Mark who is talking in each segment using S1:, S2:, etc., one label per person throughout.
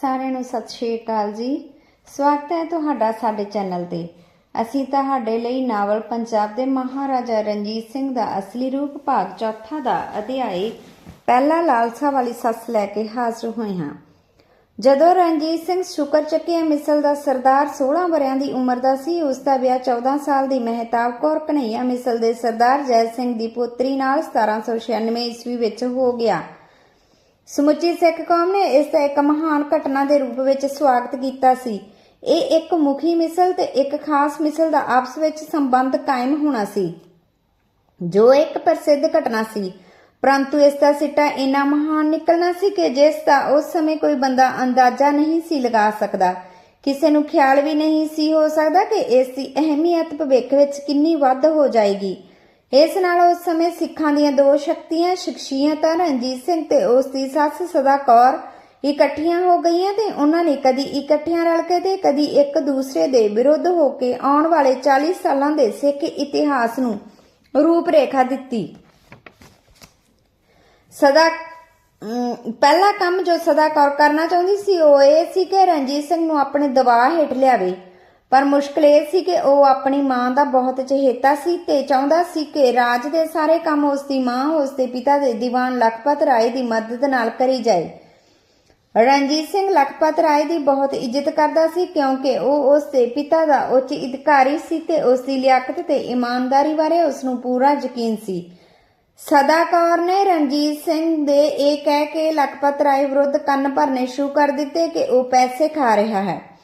S1: ਸਾਰਿਆਂ ਨੂੰ ਸਤਿ ਸ਼੍ਰੀ ਅਕਾਲ ਜੀ। ਸਵਾਗਤ ਹੈ ਤੁਹਾਡਾ ਸਾਡੇ ਚੈਨਲ ਤੇ। ਅਸੀਂ ਤੁਹਾਡੇ ਲਈ ਨਾਵਲ ਪੰਜਾਬ ਦੇ ਮਹਾਰਾਜਾ ਰਣਜੀਤ ਸਿੰਘ ਦਾ ਅਸਲੀ ਰੂਪ ਭਾਗ ਚੌਥਾ ਦਾ ਅਧਿਆਇ ਪਹਿਲਾ ਲਾਲਸਾ ਵਾਲੀ ਸੱਸ ਲੈ ਕੇ ਹਾਜ਼ਰ ਹੋਏ ਹਾਂ। ਜਦੋਂ ਰਣਜੀਤ ਸਿੰਘ ਸ਼ੁਕਰ ਚੱਕਿਆ ਮਿਸਲ ਦਾ ਸਰਦਾਰ 16 ਵਰਿਆਂ ਦੀ ਉਮਰ ਦਾ ਸੀ, ਉਸ ਦਾ ਵਿਆਹ 14 ਸਾਲ ਦੀ ਮਹਿਤਾਬ ਕੌਰ ਕਨਈਆ ਮਿਸਲ ਦੇ ਸਰਦਾਰ ਜੈ ਸਿੰਘ ਦੀ ਪੁੱਤਰੀ ਨਾਲ 1796 ਈਸਵੀ ਵਿੱਚ ਹੋ ਗਿਆ। ਸਮੁੱਚੀ ਸਿੱਖ ਕੌਮ ਨੇ ਇਸ ਦਾ ਇੱਕ ਮਹਾਨ ਘਟਨਾ ਦੇ ਰੂਪ ਵਿੱਚ ਸਵਾਗਤ ਕੀਤਾ ਸੀ। ਇਹ ਇੱਕ ਮੁਖੀ ਮਿਸਲ ਤੇ ਇੱਕ ਖਾਸ ਮਿਸਲ ਦਾ ਆਪਸ ਵਿੱਚ ਸੰਬੰਧ ਕਾਇਮ ਹੋਣਾ ਸੀ। ਜੋ ਇੱਕ ਪ੍ਰਸਿੱਧ ਘਟਨਾ ਸੀ। ਪਰੰਤੂ ਇਸ ਦਾ ਸਿੱਟਾ ਇੰਨਾ ਮਹਾਨ ਨਿਕਲਣਾ ਸੀ ਕਿ ਜਿਸ ਦਾ ਉਸ ਸਮੇਂ ਕੋਈ ਬੰਦਾ ਅੰਦਾਜ਼ਾ ਨਹੀਂ ਸੀ ਲਗਾ ਸਕਦਾ। ਕਿਸੇ ਨੂੰ ਖਿਆਲ ਵੀ ਨਹੀਂ ਸੀ ਹੋ ਸਕਦਾ ਕਿ ਇਸ ਦੀ ਅਹਿਮੀਅਤ ਭਵਿੱਖ ਵਿੱਚ ਕਿੰਨੀ ਵੱਧ ਹੋ ਜਾਏਗੀ। ਇਸ ਨਾਲ ਉਸ ਸਮੇਂ ਸਿੱਖਾਂ ਦੀਆਂ ਦੋ ਸ਼ਕਤੀਆਂ ਸ਼ਖਸੀਅਤਾਂ ਰਣਜੀਤ ਸਿੰਘ ਤੇ ਉਸ ਦੀ ਸੱਸ ਸਦਾ ਕੌਰ ਇਕੱਠੀਆਂ ਹੋ ਗਈਆਂ ਤੇ ਉਹਨਾਂ ਨੇ ਕਦੀ ਇਕੱਠੀਆਂ ਰਲ ਕੇ ਤੇ ਕਦੀ ਇੱਕ ਦੂਸਰੇ ਦੇ ਵਿਰੁੱਧ ਹੋ ਕੇ ਆਉਣ ਵਾਲੇ 40 ਸਾਲਾਂ ਦੇ ਸਿੱਖ ਇਤਿਹਾਸ ਨੂੰ ਰੂਪ ਰੇਖਾ ਦਿੱਤੀ। ਸਦਾ ਪਹਿਲਾ ਕੰਮ ਜੋ ਸਦਾ ਕੌਰ ਕਰਨਾ ਚਾਹੁੰਦੀ ਸੀ ਉਹ ਇਹ ਸੀ ਕਿ ਰਣਜੀਤ ਸਿੰਘ ਨੂੰ ਆਪਣੇ ਦਬਾਅ ਹੇਠ ਲਿਆਵੇ। ਪਰ ਮੁਸ਼ਕਲ ਇਹ ਸੀ ਕਿ ਉਹ ਆਪਣੀ ਮਾਂ ਦਾ ਬਹੁਤ ਚਹੇਤਾ ਸੀ ਤੇ ਚਾਹੁੰਦਾ ਸੀ ਕਿ ਰਾਜ ਦੇ ਸਾਰੇ ਕੰਮ ਉਸ ਦੀ ਮਾਂ ਉਸ ਦੇ ਪਿਤਾ ਦੇ ਦੀਵਾਨ ਲਖਪਤ ਰਾਏ ਦੀ ਮਦਦ ਨਾਲ ਕਰੀ ਜਾਏ। ਰਣਜੀਤ ਸਿੰਘ ਲਖਪਤ ਰਾਏ ਦੀ ਬਹੁਤ ਇੱਜ਼ਤ ਕਰਦਾ ਸੀ ਕਿਉਂਕਿ ਉਹ ਉਸ ਦੇ ਪਿਤਾ ਦਾ ਉੱਚ ਅਧਿਕਾਰੀ ਸੀ ਤੇ ਉਸ ਦੀ ਲਿਆਕਤ ਤੇ ਇਮਾਨਦਾਰੀ ਬਾਰੇ ਉਸ ਨੂੰ ਪੂਰਾ ਯਕੀਨ ਸੀ। ਸਦਾ ਕੌਰ ਨੇ ਰਣਜੀਤ ਸਿੰਘ ਦੇ ਇਹ ਕਹਿ ਕੇ ਲਖਪਤ ਰਾਏ ਵਿਰੁੱਧ ਕੰਨ ਭਰਨੇ ਸ਼ੁਰੂ ਕਰ ਦਿੱਤੇ ਕਿ ਉਹ ਪੈਸੇ ਖਾ ਰਿਹਾ ਹੈ।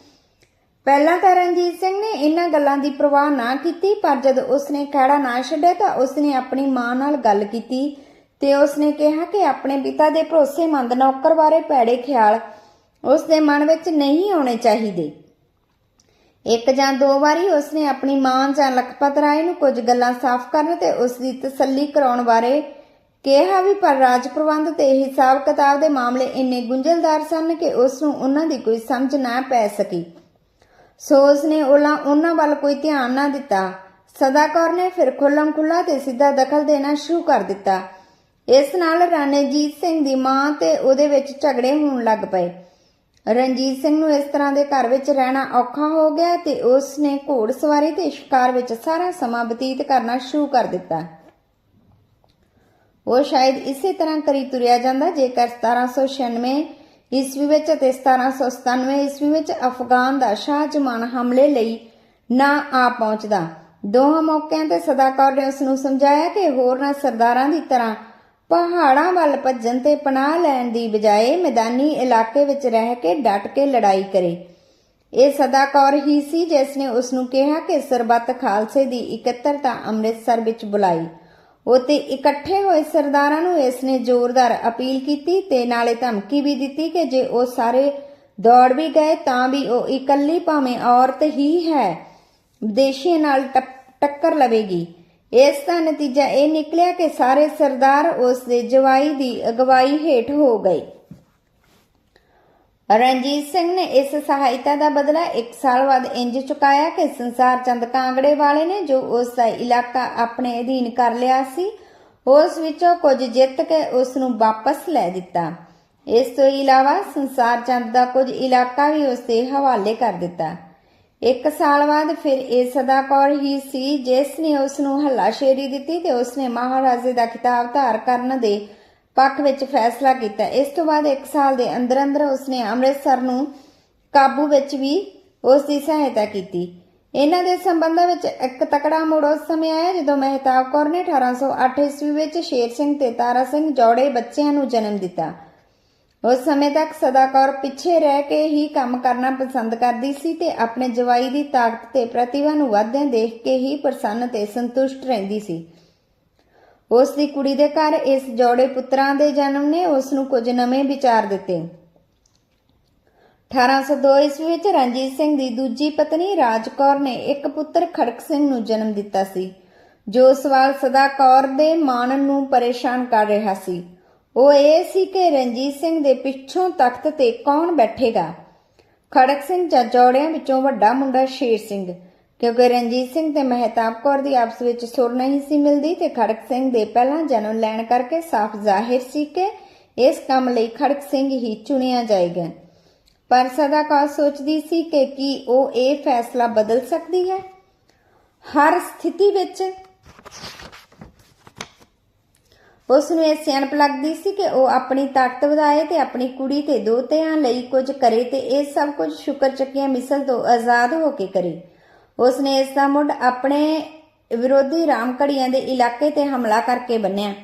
S1: ਪਹਿਲਾਂ ਤਾਂ ਰਣਜੀਤ ਸਿੰਘ ਨੇ ਇਹਨਾਂ ਗੱਲਾਂ ਦੀ ਪਰਵਾਹ ਨਾ ਕੀਤੀ, ਪਰ ਜਦ ਉਸਨੇ ਖਹਿੜਾ ਨਾ ਛੱਡਿਆ ਤਾਂ ਉਸਨੇ ਆਪਣੀ ਮਾਂ ਨਾਲ ਗੱਲ ਕੀਤੀ ਤੇ ਉਸਨੇ ਕਿਹਾ ਕਿ ਆਪਣੇ ਪਿਤਾ ਦੇ ਭਰੋਸੇਮੰਦ ਨੌਕਰ ਬਾਰੇ ਭੈੜੇ ਖਿਆਲ ਉਸਦੇ ਮਨ ਵਿੱਚ ਨਹੀਂ ਆਉਣੇ ਚਾਹੀਦੇ। ਇੱਕ ਜਾਂ ਦੋ ਵਾਰੀ ਉਸਨੇ ਆਪਣੀ ਮਾਂ ਜਾਂ ਲਖਪਤ ਰਾਏ ਨੂੰ ਕੁਝ ਗੱਲਾਂ ਸਾਫ਼ ਕਰਨ ਤੇ ਉਸ ਦੀ ਤਸੱਲੀ ਕਰਾਉਣ ਬਾਰੇ ਕਿਹਾ ਵੀ, ਪਰ ਰਾਜ ਪ੍ਰਬੰਧ ਤੇ ਹਿਸਾਬ ਕਿਤਾਬ ਦੇ ਮਾਮਲੇ ਇੰਨੇ ਗੁੰਝਲਦਾਰ ਸਨ ਕਿ ਉਸ ਨੂੰ ਉਹਨਾਂ ਦੀ ਕੋਈ ਸਮਝ ਨਾ ਪੈ ਸਕੀ। ਸੋ ਉਸਨੇ ਉਹਨਾਂ ਉਹਨਾਂ ਵੱਲ ਕੋਈ ਧਿਆਨ ਨਾ ਦਿੱਤਾ। ਸਦਾ ਨੇ ਫਿਰ ਖੁੱਲਮ ਖੁੱਲਾ ਤੇ ਸਿੱਧਾ ਦਖਲ ਦੇਣਾ ਸ਼ੁਰੂ ਕਰ ਦਿੱਤਾ। ਇਸ ਨਾਲ ਰਾਣੇਜੀਤ ਸਿੰਘ ਦੀ ਮਾਂ ਤੇ ਉਹਦੇ ਵਿੱਚ ਝਗੜੇ ਹੋਣ ਲੱਗ ਪਏ। ਰਣਜੀਤ ਸਿੰਘ ਨੂੰ ਇਸ ਤਰ੍ਹਾਂ ਦੇ ਘਰ ਵਿੱਚ ਰਹਿਣਾ ਔਖਾ ਹੋ ਗਿਆ ਤੇ ਉਸ ਨੇ ਘੋੜਸਵਾਰੀ ਤੇ ਸ਼ਿਕਾਰ ਵਿੱਚ ਸਾਰਾ ਸਮਾਂ ਬਤੀਤ ਕਰਨਾ ਸ਼ੁਰੂ ਕਰ ਦਿੱਤਾ। ਉਹ ਸ਼ਾਇਦ ਇਸੇ ਤਰ੍ਹਾਂ ਕਰੀ ਤੁਰਿਆ ਜਾਂਦਾ ਜੇਕਰ 1796 ਈਸਵੀ ਵਿੱਚ ਅਤੇ 1797 ਈਸਵੀ ਵਿੱਚ ਅਫਗਾਨ ਦਾ ਸ਼ਾਹ ਜਮਾਨ ਹਮਲੇ ਲਈ ਨਾ ਆ ਪਹੁੰਚਦਾ। ਦੋਹਾਂ ਮੌਕਿਆਂ ਤੇ ਸਦਾਕੌਰ ਨੇ ਉਸ ਨੂੰ ਸਮਝਾਇਆ ਕਿ ਹੋਰਨਾਂ ਸਰਦਾਰਾਂ ਦੀ ਤਰ੍ਹਾਂ ਪਹਾੜਾਂ ਵੱਲ ਭੱਜਣ ਤੇ ਪਨਾਹ ਲੈਣ ਦੀ ਬਜਾਏ ਮੈਦਾਨੀ ਇਲਾਕੇ ਵਿੱਚ ਰਹਿ ਕੇ ਡਟ ਕੇ ਲੜਾਈ ਕਰੇ। ਇਹ ਸਦਾਕੌਰ ਹੀ ਸੀ ਜਿਸ ਨੇ ਉਸ ਨੂੰ ਕਿਹਾ ਕਿ ਸਰਬੱਤ ਖਾਲਸੇ ਦੀ ਇਕੱਤਰਤਾ ਅੰਮ੍ਰਿਤਸਰ ਵਿੱਚ ਬੁਲਾਈ। ਉਤੇ ਇਕੱਠੇ ਹੋਏ ਸਰਦਾਰਾਂ ਨੂੰ ਇਸ ਨੇ ਜ਼ੋਰਦਾਰ ਅਪੀਲ ਕੀਤੀ ਤੇ ਨਾਲੇ ਧਮਕੀ ਵੀ ਦਿੱਤੀ ਕਿ ਜੇ ਉਹ ਸਾਰੇ ਦੌੜ ਵੀ ਗਏ ਤਾਂ ਵੀ ਉਹ ਇਕੱਲੀ ਭਾਵੇਂ ਔਰਤ ਹੀ ਹੈ, ਵਿਦੇਸ਼ੀਆਂ ਨਾਲ ਟੱਕਰ ਲਵੇਗੀ। ਇਸ ਦਾ ਨਤੀਜਾ ਇਹ ਨਿਕਲਿਆ ਕਿ ਸਾਰੇ ਸਰਦਾਰ ਉਸ ਦੇ ਜਵਾਈ ਦੀ ਅਗਵਾਈ ਹੇਠ ਹੋ ਗਏ। ਰਣਜੀਤ ਸਿੰਘ ਨੇ ਇਸ ਸਹਾਇਤਾ ਦਾ ਬਦਲਾ 1 ਸਾਲ ਬਾਅਦ ਇੰਜ ਚੁਕਾਇਆ ਕਿ ਸੰਸਾਰ ਚੰਦ ਕਾਂਗੜੇ ਵਾਲੇ ਨੇ ਜੋ ਉਸ ਦਾ ਇਲਾਕਾ ਆਪਣੇ ਅਧੀਨ ਕਰ ਲਿਆ ਸੀ, ਉਸ ਵਿੱਚੋਂ ਕੁਝ ਜਿੱਤ ਕੇ ਉਸ ਨੂੰ ਵਾਪਸ ਲੈ ਦਿੱਤਾ। ਇਸ ਤੋਂ ਇਲਾਵਾ ਸੰਸਾਰ ਚੰਦ ਦਾ ਕੁਝ ਇਲਾਕਾ ਵੀ ਉਸ ਦੇ ਹਵਾਲੇ ਕਰ ਦਿੱਤਾ। ਇੱਕ ਸਾਲ ਬਾਅਦ ਫਿਰ ਇਹ ਸਦਾ ਕੌਰ ਹੀ ਸੀ, ਜਿਸ ਨੇ ਉਸ ਨੂੰ ਹੱਲਾਸ਼ੇਰੀ ਦਿੱਤੀ ਤੇ ਉਸ ਨੇ ਮਹਾਰਾਜੇ ਦਾ ਖਿਤਾਬ ਧਾਰ ਕਰਨ ਦੇ ਪੱਖ ਵਿੱਚ ਫੈਸਲਾ ਕੀਤਾ। ਇਸ ਤੋਂ ਬਾਅਦ ਇੱਕ ਸਾਲ ਦੇ ਅੰਦਰ ਅੰਦਰ ਉਸਨੇ ਅੰਮ੍ਰਿਤਸਰ ਨੂੰ ਕਾਬੂ ਵਿੱਚ ਵੀ ਉਸ ਦੀ ਸਹਾਇਤਾ ਕੀਤੀ। ਇਹਨਾਂ ਦੇ ਸੰਬੰਧਾਂ ਵਿੱਚ ਇੱਕ ਤਕੜਾ ਮੋੜ ਉਸ ਸਮੇਂ ਆਇਆ ਜਦੋਂ ਮਹਿਤਾਬ ਕੌਰ ਨੇ 1808 ਈਸਵੀ ਵਿੱਚ ਸ਼ੇਰ ਸਿੰਘ ਤੇ ਤਾਰਾ ਸਿੰਘ ਜੋੜੇ ਬੱਚਿਆਂ ਨੂੰ ਜਨਮ ਦਿੱਤਾ। ਉਸ ਸਮੇਂ ਤੱਕ ਸਦਾ ਕੌਰ ਪਿੱਛੇ ਰਹਿ ਕੇ ਹੀ ਕੰਮ ਕਰਨਾ ਪਸੰਦ ਕਰਦੀ ਸੀ ਤੇ ਆਪਣੇ ਜਵਾਈ ਦੀ ਤਾਕਤ ਤੇ ਪ੍ਰਤਿਭਾ ਨੂੰ ਵਾਧਿਆਂ ਦੇਖ ਕੇ ਹੀ ਪ੍ਰਸੰਨ ਤੇ ਸੰਤੁਸ਼ਟ ਰਹਿੰਦੀ ਸੀ। ਉਸ ਦੀ ਕੁੜੀ ਦੇ ਘਰ ਇਸ ਜੋੜੇ ਪੁੱਤਰਾਂ ਦੇ ਜਨਮ ਨੇ ਉਸ ਨੂੰ ਕੁਝ ਨਵੇਂ ਵਿਚਾਰ ਦਿੱਤੇ। 1802 ਈਸਵੀ ਵਿੱਚ ਰਣਜੀਤ ਸਿੰਘ ਦੀ ਦੂਜੀ ਪਤਨੀ ਰਾਜਕੌਰ ਨੇ ਇੱਕ ਪੁੱਤਰ ਖੜਕ ਸਿੰਘ ਨੂੰ ਜਨਮ ਦਿੱਤਾ ਸੀ, ਜੋ ਸਵਾਲ ਸਦਾ ਕੌਰ ਦੇ ਮਾਣ ਨੂੰ ਪਰੇਸ਼ਾਨ ਕਰ ਰਿਹਾ ਸੀ। ਉਹ ਇਹ ਸੀ ਕਿ ਰਣਜੀਤ ਸਿੰਘ ਦੇ ਪਿੱਛੋਂ ਤਖਤ ਤੇ ਕੌਣ ਬੈਠੇਗਾ? ਖੜਕ ਸਿੰਘ ਜਾਂ ਜੋੜਿਆਂ ਵਿੱਚੋਂ ਵੱਡਾ ਮੁੰਡਾ ਸ਼ੇਰ ਸਿੰਘ। ਕਿਉਂਕਿ ਰਣਜੀਤ ਸਿੰਘ ਤੇ ਮਹਿਤਾਬ ਕੌਰ ਦੀ ਆਪਸ ਵਿੱਚ ਸੁਰ ਨਹੀਂ ਸੀ ਮਿਲਦੀ ਤੇ ਖੜਕ ਸਿੰਘ ਦੇ ਪਹਿਲਾਂ ਜਨਮ ਲੈਣ ਕਰਕੇ ਸਾਫ਼ ਜ਼ਾਹਿਰ ਸੀ ਕਿ ਇਸ ਕੰਮ ਲਈ ਖੜਕ ਸਿੰਘ ਹੀ ਚੁਣਿਆ ਜਾਏਗਾ। ਪਰ ਸਦਾਕੌਰ ਸੋਚਦੀ ਸੀ ਕਿ ਕੀ ਉਹ ਇਹ ਫੈਸਲਾ ਬਦਲ ਸਕਦੀ ਹੈ? ਹਰ ਸਥਿਤੀ ਵਿੱਚ ਉਸ ਨੂੰ ਇਹ ਸਿਆਣਪ ਲੱਗਦੀ ਸੀ ਕਿ ਉਹ ਆਪਣੀ ਤਾਕਤ ਵਧਾਏ ਤੇ ਆਪਣੀ ਕੁੜੀ ਤੇ ਦੋਤਿਆਂ ਲਈ ਕੁਝ ਕਰੇ ਤੇ ਇਹ ਸਭ ਕੁਝ ਸ਼ੁਕਰ ਚੱਕੀਆਂ ਮਿਸਲ ਤੋਂ ਆਜ਼ਾਦ ਹੋ ਕੇ ਕਰੇ। ਉਸ ਨੇ ਇਸ ਦਾ ਮੁੱਢ ਆਪਣੇ ਵਿਰੋਧੀ ਰਾਮਕੜੀਆਂ ਦੇ ਇਲਾਕੇ ਤੇ ਹਮਲਾ ਕਰਕੇ ਬੰਨਿਆ।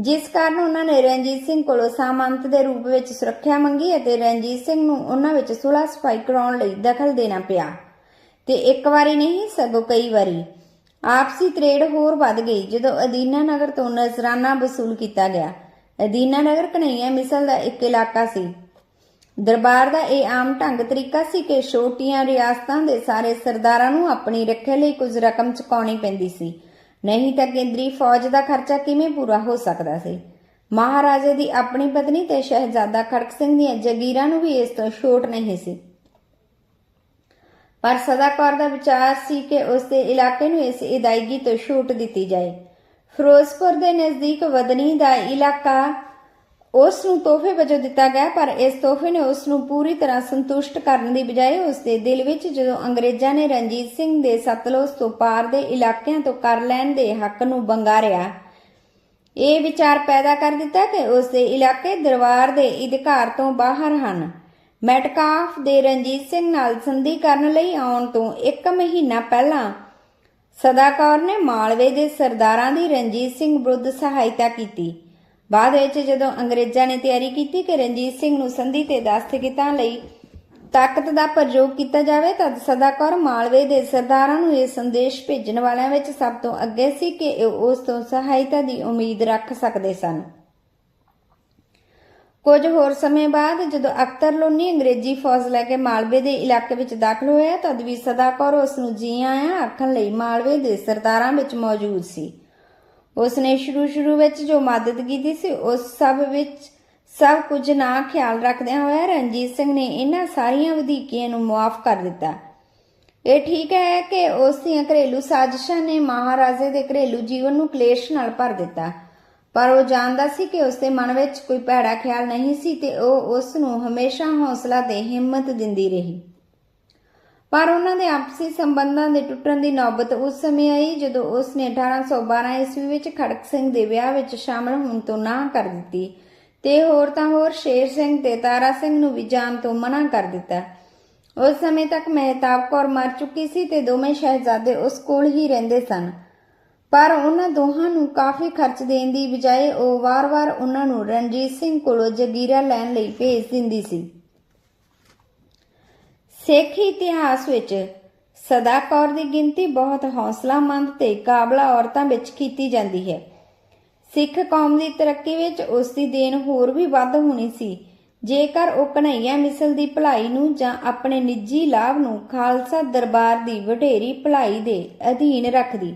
S1: ਜਿਸ ਕਾਰਨ ਉਹਨਾਂ ਨੇ ਰਣਜੀਤ ਸਿੰਘ ਕੋਲੋਂ ਸਾਮੰਤ ਦੇ ਰੂਪ ਵਿੱਚ ਸੁਰੱਖਿਆ ਮੰਗੀ ਅਤੇ ਰਣਜੀਤ ਸਿੰਘ ਨੂੰ ਉਹਨਾਂ ਵਿੱਚ ਸੁਲ੍ਹਾ ਸਫ਼ਾਈ ਕਰਾਉਣ ਲਈ ਦਖਲ ਦੇਣਾ ਪਿਆ। ਤੇ ਇੱਕ ਵਾਰੀ ਨਹੀਂ, ਸਗੋਂ ਕਈ ਵਾਰੀ। ਆਪਸੀ ਤਰੇੜ ਹੋਰ ਵੱਧ ਗਈ, ਜਦੋਂ ਅਦੀਨਾ ਨਗਰ ਤੋਂ ਨਜ਼ਰਾਨਾ ਵਸੂਲ ਕੀਤਾ ਗਿਆ। ਅਦੀਨਾ ਨਗਰ ਕਨਈਆ ਮਿਸਲ ਦਾ ਇੱਕ ਇਲਾਕਾ ਸੀ। ਦਰਬਾਰ ਦਾ ਇਹ ਆਮ ਢੰਗ ਤਰੀਕਾ ਸੀ ਕਿ ਛੋਟੀਆਂ ਰਿਆਸਤਾਂ ਦੇ ਸਾਰੇ ਸਰਦਾਰਾਂ ਨੂੰ ਆਪਣੀ ਰੱਖਿਆ ਲਈ ਕੁਝ ਰਕਮ ਚੁਕਾਉਣੀ ਪੈਂਦੀ ਸੀ। ਨਹੀਂ ਤਾਂ ਕੇਂਦਰੀ ਫੌਜ ਦਾ ਖਰਚਾ ਕਿਵੇਂ ਪੂਰਾ ਹੋ ਸਕਦਾ ਸੀ? ਮਹਾਰਾਜੇ ਦੀ ਆਪਣੀ ਪਤਨੀ ਤੇ ਸ਼ਹਿਜ਼ਾਦਾ ਖੜਕ ਸਿੰਘ ਦੀਆਂ ਜਗੀਰਾਂ ਨੂੰ ਵੀ ਇਸ ਤੋਂ ਛੋਟ ਨਹੀਂ ਸੀ। ਪਰ ਸਦਾਕੌਰ ਦਾ ਵਿਚਾਰ ਸੀ ਕਿ ਉਸ ਦੇ ਇਲਾਕੇ ਨੂੰ ਇਸ ਇਦਾਇਗੀ ਤੋਂ ਛੋਟ ਦਿੱਤੀ ਜਾਏ। ਫਿਰੋਜ਼ਪੁਰ ਦੇ ਨਜ਼ਦੀਕ ਵਦਨੀ ਦਾ ਇਲਾਕਾ ਉਸ ਨੂੰ ਤੋਹਫੇ ਵਜੋਂ ਦਿੱਤਾ ਗਿਆ, ਪਰ ਇਸ ਤੋਹਫੇ ਨੇ ਉਸ ਨੂੰ ਪੂਰੀ ਤਰ੍ਹਾਂ ਸੰਤੁਸ਼ਟ ਕਰਨ ਦੀ ਬਜਾਏ ਉਸ ਦੇ ਦਿਲ ਵਿੱਚ ਜਦੋਂ ਅੰਗਰੇਜ਼ਾਂ ਨੇ ਰਣਜੀਤ ਸਿੰਘ ਦੇ ਸਤਲੁਜ ਤੋਂ ਪਾਰ ਦੇ ਇਲਾਕਿਆਂ ਤੋਂ ਕਰ ਲੈਣ ਦੇ ਹੱਕ ਨੂੰ ਬੰਗਾਰਿਆ, ਇਹ ਵਿਚਾਰ ਪੈਦਾ ਕਰ ਦਿੱਤਾ ਕਿ ਉਸ ਦੇ ਇਲਾਕੇ ਦਰਬਾਰ ਦੇ ਅਧਿਕਾਰ ਤੋਂ ਬਾਹਰ ਹਨ। ਮੈਟਕਾਫ ਦੇ ਰਣਜੀਤ ਸਿੰਘ ਨਾਲ ਸੰਧੀ ਕਰਨ ਲਈ ਆਉਣ ਤੋਂ ਇੱਕ ਮਹੀਨਾ ਪਹਿਲਾਂ ਸਦਾਕੌਰ ਨੇ ਮਾਲਵੇ ਦੇ ਸਰਦਾਰਾਂ ਦੀ ਰਣਜੀਤ ਸਿੰਘ ਵਿਰੁੱਧ ਸਹਾਇਤਾ ਕੀਤੀ। ਬਾਅਦ ਵਿੱਚ ਜਦੋਂ ਅੰਗਰੇਜ਼ਾਂ ਨੇ ਤਿਆਰੀ ਕੀਤੀ ਕਿ ਰਣਜੀਤ ਸਿੰਘ ਨੂੰ ਸੰਧੀ ਤੇ ਦਸਤਖਤਾਂ ਲਈ ਤਾਕਤ ਦਾ ਪ੍ਰਯੋਗ ਕੀਤਾ ਜਾਵੇ, ਤਦ ਸਦਾਕੌਰ ਮਾਲਵੇ ਦੇ ਸਰਦਾਰਾਂ ਨੂੰ ਇਹ ਸੰਦੇਸ਼ ਭੇਜਣ ਵਾਲਿਆਂ ਵਿੱਚ ਸਭ ਤੋਂ ਅੱਗੇ ਸੀ ਕਿ ਉਹ ਉਸ ਤੋਂ ਸਹਾਇਤਾ ਦੀ ਉਮੀਦ ਰੱਖ ਸਕਦੇ ਸਨ। ਕੁਝ ਹੋਰ ਸਮੇਂ ਬਾਅਦ ਜਦੋਂ ਅਖਤਰ ਲੋਨੀ ਅੰਗਰੇਜ਼ੀ ਫੌਜ ਲੈ ਕੇ ਮਾਲਵੇ ਦੇ ਇਲਾਕੇ ਵਿੱਚ ਦਾਖਲ ਹੋਇਆ, ਤਦ ਵੀ ਸਦਾਕੌਰ ਉਸ ਨੂੰ ਜੀ ਆਇਆਂ ਆਖਣ ਲਈ ਮਾਲਵੇ ਦੇ ਸਰਦਾਰਾਂ ਵਿੱਚ ਮੌਜੂਦ ਸੀ। ਉਸ ਨੇ ਸ਼ੁਰੂ ਸ਼ੁਰੂ ਵਿੱਚ ਜੋ ਮਦਦ ਕੀਤੀ ਸੀ, ਉਸ ਸਭ ਵਿੱਚ ਸਭ ਕੁਝ ਨਾ ਖਿਆਲ ਰੱਖਦਿਆਂ ਹੋਇਆ ਰਣਜੀਤ ਸਿੰਘ ਨੇ ਇਹਨਾਂ ਸਾਰੀਆਂ ਵਧੀਕੀਆਂ ਨੂੰ ਮੁਆਫ ਕਰ ਦਿੱਤਾ। ਇਹ ਠੀਕ ਹੈ ਕਿ ਉਸ ਦੀਆਂ ਘਰੇਲੂ ਸਾਜ਼ਿਸ਼ਾਂ ਨੇ ਮਹਾਰਾਜੇ ਦੇ ਘਰੇਲੂ ਜੀਵਨ ਨੂੰ ਕਲੇਸ਼ ਨਾਲ ਭਰ ਦਿੱਤਾ। ਪਰ ਉਹ ਜਾਣਦਾ ਸੀ ਕਿ ਉਸ ਦੇ ਮਨ ਵਿੱਚ ਕੋਈ ਭੈੜਾ ਖਿਆਲ ਨਹੀਂ ਸੀ ਤੇ ਉਹ ਉਸ ਨੂੰ ਹਮੇਸ਼ਾ ਹੌਸਲਾ ਤੇ ਹਿੰਮਤ ਦਿੰਦੀ ਰਹੀ। ਪਰ ਉਹਨਾਂ ਦੇ ਆਪਸੀ ਸੰਬੰਧਾਂ ਦੇ ਟੁੱਟਣ ਦੀ ਨੌਬਤ ਉਸ ਸਮੇਂ ਆਈ ਜਦੋਂ ਉਸ ਨੇ 1812 ਈਸਵੀ ਵਿੱਚ ਖੜਕ ਸਿੰਘ ਦੇ ਵਿਆਹ ਵਿੱਚ ਸ਼ਾਮਲ ਹੋਣ ਤੋਂ ਨਾ ਕਰ ਦਿੱਤੀ ਤੇ ਹੋਰ ਤਾਂ ਹੋਰ ਸ਼ੇਰ ਸਿੰਘ ਤੇ ਤਾਰਾ ਸਿੰਘ ਨੂੰ ਵੀ ਜਾਣ ਤੋਂ ਮਨਾ ਕਰ ਦਿੱਤਾ। ਉਸ ਸਮੇਂ ਤੱਕ ਮਹਿਤਾਬ ਕੌਰ ਮਰ ਚੁੱਕੀ ਸੀ ਤੇ ਦੋਵੇਂ ਸ਼ਹਿਜ਼ਾਦੇ ਉਸ ਕੋਲ ਹੀ ਰਹਿੰਦੇ ਸਨ। ਪਰ ਉਹਨਾਂ ਦੋਹਾਂ ਨੂੰ ਕਾਫੀ ਖਰਚ ਦੇਣ ਦੀ ਬਜਾਏ ਉਹ ਵਾਰ-ਵਾਰ ਉਹਨਾਂ ਨੂੰ ਰਣਜੀਤ ਸਿੰਘ ਕੋਲੋਂ ਜਗੀਰਾ ਲੈਣ ਲਈ ਭੇਜ ਦਿੰਦੀ ਸੀ। ਸਿੱਖ ਇਤਿਹਾਸ ਵਿੱਚ ਸਦਾ ਕੌਰ ਦੀ ਗਿਣਤੀ ਬਹੁਤ ਹੌਸਲਾਮੰਦ ਤੇ ਕਾਬਲਾ ਔਰਤਾਂ ਵਿੱਚ ਕੀਤੀ ਜਾਂਦੀ ਹੈ। ਸਿੱਖ ਕੌਮ ਦੀ ਤਰੱਕੀ ਵਿੱਚ ਉਸ ਦੀ ਦੇਣ ਹੋਰ ਵੀ ਵੱਧ ਹੋਣੀ ਸੀ। ਜੇਕਰ ਉਹ ਕਨਈਆ ਮਿਸਲ ਦੀ ਭਲਾਈ ਨੂੰ ਜਾਂ ਆਪਣੇ ਨਿੱਜੀ ਲਾਭ ਨੂੰ ਖਾਲਸਾ ਦਰਬਾਰ ਦੀ ਵਡੇਰੀ ਭਲਾਈ ਦੇ ਅਧੀਨ ਰੱਖਦੀ।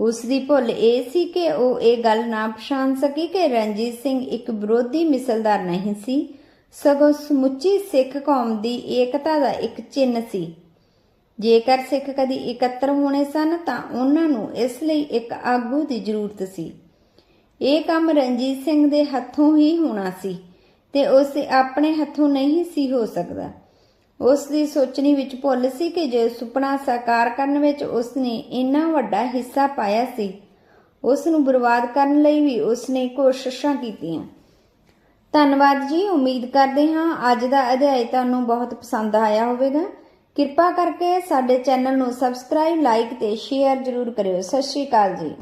S1: ਉਸ ਦੀ ਭੁੱਲ ਇਹ ਸੀ ਕਿ ਉਹ ਇਹ ਗੱਲ ਨਾ ਪਛਾਣ ਸਕੀ ਕਿ ਰਣਜੀਤ ਸਿੰਘ ਇੱਕ ਵਿਰੋਧੀ ਮਿਸਲਦਾਰ ਨਹੀਂ ਸੀ। ਸਗੋਂ ਸਮੁੱਚੀ ਸਿੱਖ ਕੌਮ ਦੀ ਏਕਤਾ ਦਾ ਇੱਕ ਚਿੰਨ੍ਹ ਸੀ। ਜੇਕਰ ਸਿੱਖ ਕਦੀ ਇਕੱਤਰ ਹੋਣੇ ਸਨ, ਤਾਂ ਉਹਨਾਂ ਨੂੰ ਇਸ ਲਈ ਇੱਕ ਆਗੂ ਦੀ ਜ਼ਰੂਰਤ ਸੀ। ਇਹ ਕੰਮ ਰਣਜੀਤ ਸਿੰਘ ਦੇ ਹੱਥੋਂ ਹੀ ਹੋਣਾ ਸੀ ਤੇ ਉਸ ਆਪਣੇ ਹੱਥੋਂ ਨਹੀਂ ਸੀ ਹੋ ਸਕਦਾ। ਉਸ ਦੀ ਸੋਚਣੀ ਵਿੱਚ ਭੁੱਲ ਸੀ ਕਿ ਜੇ ਸੁਪਨਾ ਸਾਕਾਰ ਕਰਨ ਵਿੱਚ ਉਸ ਨੇ ਇੰਨਾ ਵੱਡਾ ਹਿੱਸਾ ਪਾਇਆ ਸੀ, ਉਸ ਨੂੰ ਬਰਬਾਦ ਕਰਨ ਲਈ ਵੀ ਉਸ ਨੇ ਕੋਸ਼ਿਸ਼ਾਂ ਕੀਤੀਆਂ। ਧੰਨਵਾਦ ਜੀ, ਉਮੀਦ ਕਰਦੇ ਹਾਂ ਅੱਜ ਦਾ ਅਧਿਆਇ ਤੁਹਾਨੂੰ ਬਹੁਤ ਪਸੰਦ ਆਇਆ ਹੋਵੇਗਾ। ਕਿਰਪਾ ਕਰਕੇ ਸਾਡੇ ਚੈਨਲ ਨੂੰ ਸਬਸਕ੍ਰਾਈਬ, ਲਾਈਕ ਤੇ ਸ਼ੇਅਰ ਜ਼ਰੂਰ ਕਰਿਓ। ਸਤਿ ਸ਼੍ਰੀ ਅਕਾਲ ਜੀ।